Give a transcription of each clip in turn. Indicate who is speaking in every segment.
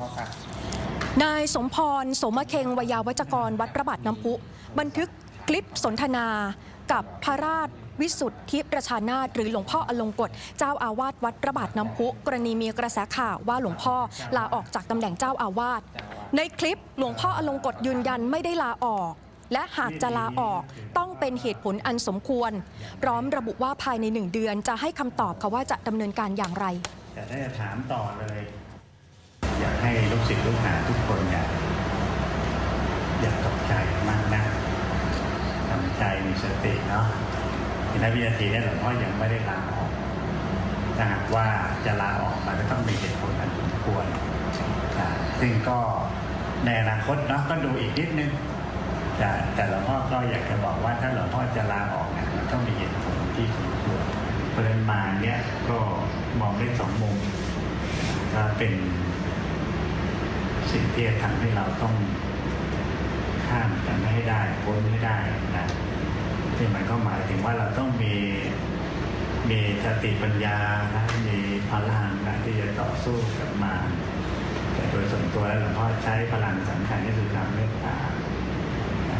Speaker 1: พ่อครับ
Speaker 2: นายสมพรสมเคงวยาวัจกรวัดพระบาทน้ำพุ บันทึกคลิปสนทนากับพระราชวิสุทธิประชานาถหรือหลวงพ่ออลงกฎเจ้าอาวาสวัดพระบาทน้ำพุ กรณีมีกระแสข่าวว่าหลวงพ่อลาออกจากตำแหน่งเจ้าอาวาสในคลิปหลวงพ่ออลงกฎยืนยันไม่ได้ลาออก และหากจะลาออกต้องเป็นเหตุผลอันสมควร พร้อมระบุว่าภายในหนึ่งเดือนจะให้คำตอบค่ะว่าจะดำเนินการอย่างไร
Speaker 1: แต่ถ้าจะถามต่อเลย ให้ลูกศิษย์ลูกหาทุกคนอย่าอย่าตกใจมากนะทำใจมีสติเนาะในวินาทีนี้หลวงพ่อยังไม่ได้ลาออกถ้าหากว่าจะลาออกมันก็ต้องมีเหตุผลอันสมควรซึ่งก็ในอนาคตเนาะก็ดูอีกนิดนึงแต่แต่หลวงพ่อก็อยากจะบอกว่าถ้าหลวงพ่อจะลาออกเนี่ยมันต้องมีเหตุผลที่สมควรเพราะฉะนั้นมาเนี่ยก็มองได้สองมุมก็เป็น สิ่งที่จะทำให้เราต้องข้ามกันไม่ให้ได้พ้นไม่ได้นะซึ่มันก็หมายถึงว่าเราต้องมีมีสติปัญญานะมีพลังนะที่จะต่อสู้กับมารแต่โดยส่วนตัวแล้วหลวงพ่อใช้พลังสำคัญที่สุดคือความเมตตา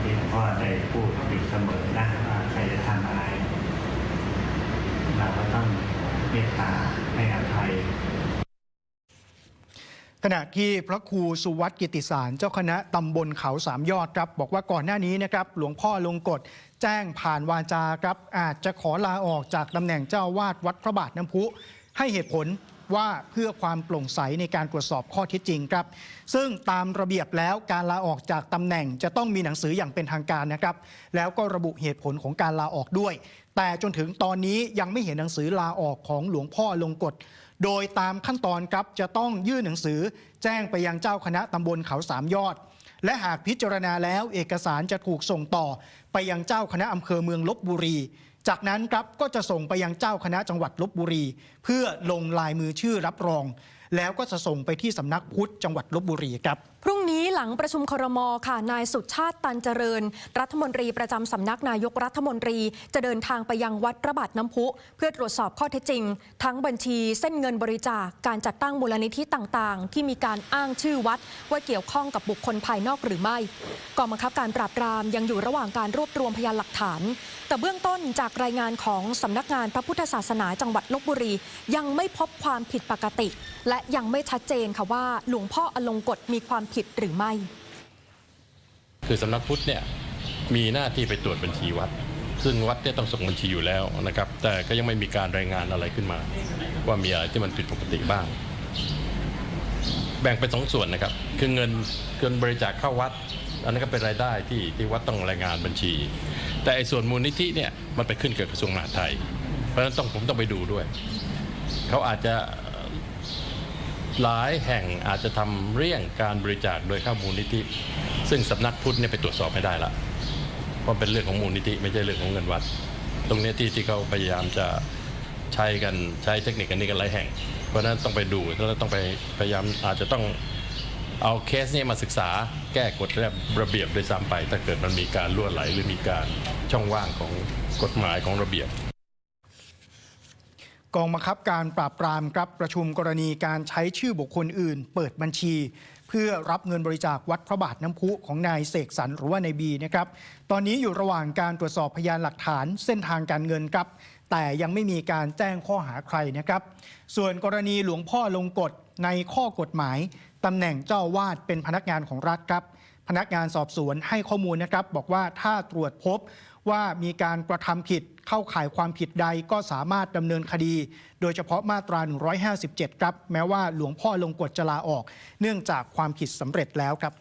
Speaker 1: ที่หลวงพ่อได้พูดอยู่เสมอนะว่าใครจะทำอะไร เราก็ต้องเมตตาให้อภัย
Speaker 3: ขณะที่พระครูสุวัตกิติสารเจ้าคณะตำบลเขาสามยอดครับ บอกว่าก่อนหน้านี้นะครับหลวงพ่อลงกฎแจ้งผ่านวาจาครับ อาจจะขอลาออกจากตำแหน่งเจ้าอาวาดวัดพระบาทน้ำพุ ให้เหตุผล ว่าเพื่อความโปร่งใสในการตรวจสอบข้อเท็จจริงครับ ซึ่งตามระเบียบแล้วการลาออกจากตำแหน่งจะต้องมีหนังสืออย่างเป็นทางการนะครับ แล้วก็ระบุเหตุผลของการลาออกด้วย แต่จนถึงตอนนี้ยังไม่เห็นหนังสือลาออกของหลวงพ่อลงกฎโดยตามขั้นตอนครับจะต้องยื่นหนังสือแจ้งไปยังเจ้าคณะตำบลเขาสามยอด และหากพิจารณาแล้วเอกสารจะถูกส่งต่อ ไปยังเจ้าคณะอำเภอเมืองลบบุรี จากนั้นครับก็จะส่งไปยังเจ้าคณะจังหวัดลบบุรี เพื่อลงลายมือชื่อรับรอง แล้วก็จะส่งไปที่สำนักพุทธจังหวัดลบบุรีครับ
Speaker 2: พรุ่ง หลังประชุมครมค่ะ นายสุชาติตันเจริญ รัฐมนตรีประจำสำนักนายกรัฐมนตรี จะเดินทางไปยังวัดพระบาทน้ำพุ เพื่อตรวจสอบข้อเท็จจริง ทั้งบัญชีเส้นเงินบริจาคการจัดตั้งมูลนิธิต่างๆ ที่มีการอ้างชื่อวัด ว่าเกี่ยวข้องกับบุคคลภายนอกหรือไม่กองบังคับการปราบปรามยังอยู่ระหว่างการรวบรวมพยานหลักฐาน แต่เบื้องต้นจากรายงานของสำนักงานพระพุทธศาสนาจังหวัดลบบุรี ยังไม่พบความผิดปกติ และยังไม่ชัดเจนค่ะว่าหลวงพ่ออลงกฎมีความผิดหรือไม่
Speaker 4: คือสำนักพุทธเนี่ยมีหน้าที่ไปตรวจบัญชีวัด ซึ่งวัดเนี่ยต้องส่งบัญชีอยู่แล้วนะครับ แต่ก็ยังไม่มีการรายงานอะไรขึ้นมา ว่ามีอะไรที่มันผิดปกติบ้าง แบ่งเป็นสองส่วนนะครับ คือเงินเงินบริจาคเข้าวัด อันนั้นก็เป็นรายได้ที่ที่วัดต้องรายงานบัญชี แต่ไอ้ส่วนมูลนิธิเนี่ยมันไปขึ้นกับกระทรวงมหาดไทย เพราะฉะนั้นต้องผมต้องไปดูด้วย เขาอาจจะ หลายแห่งอาจจะทำเรี่ยงการบริจาคโดยเข้ามูลนิธิ ซึ่งสำนักพุทธเนี่ยไปตรวจสอบไม่ได้ละเพราะเป็นเรื่องของมูลนิธิไม่ใช่เรื่องของเงินวัด ตรงนี้ที่ที่เขาพยายามจะใช้กันใช้เทคนิคกันนี้กันหลายแห่ง เพราะนั้นต้องไปดูแล้วต้องไปพยายามอาจจะต้องเอาเคสนี้มาศึกษาแก้กฎระระเบียบโดยซ้ำไป ถ้าเกิดมันมีการล่วไหลหรือมีการช่องว่างของกฎหมายของระเบียบ
Speaker 3: กองบังคับการปราบปรามครับประชุมกรณีการใช้ชื่อบุคคลอื่น เปิดบัญชี เพื่อรับเงินบริจาควัดพระบาทน้ำพุของนายเสกสรรหรือว่านายบีนะครับตอนนี้อยู่ระหว่างการตรวจสอบพยานหลักฐานเส้นทางการเงินครับ แต่ยังไม่มีการแจ้งข้อหาใครนะครับ ส่วนกรณีหลวงพ่อลงกฎในข้อกฎหมาย ตำแหน่งเจ้าวาดเป็นพนักงานของรัฐครับ พนักงานสอบสวนให้ข้อมูลนะครับ บอกว่าถ้าตรวจพบว่ามีการกระทำผิดเข้าข่ายความผิดใดก็สามารถดำเนินคดี โดยเฉพาะมาตรา 157 ครับ แม้ว่าหลวงพ่อลงกฎจะลาออก เนื่องจากความผิดสำเร็จแล้วครับ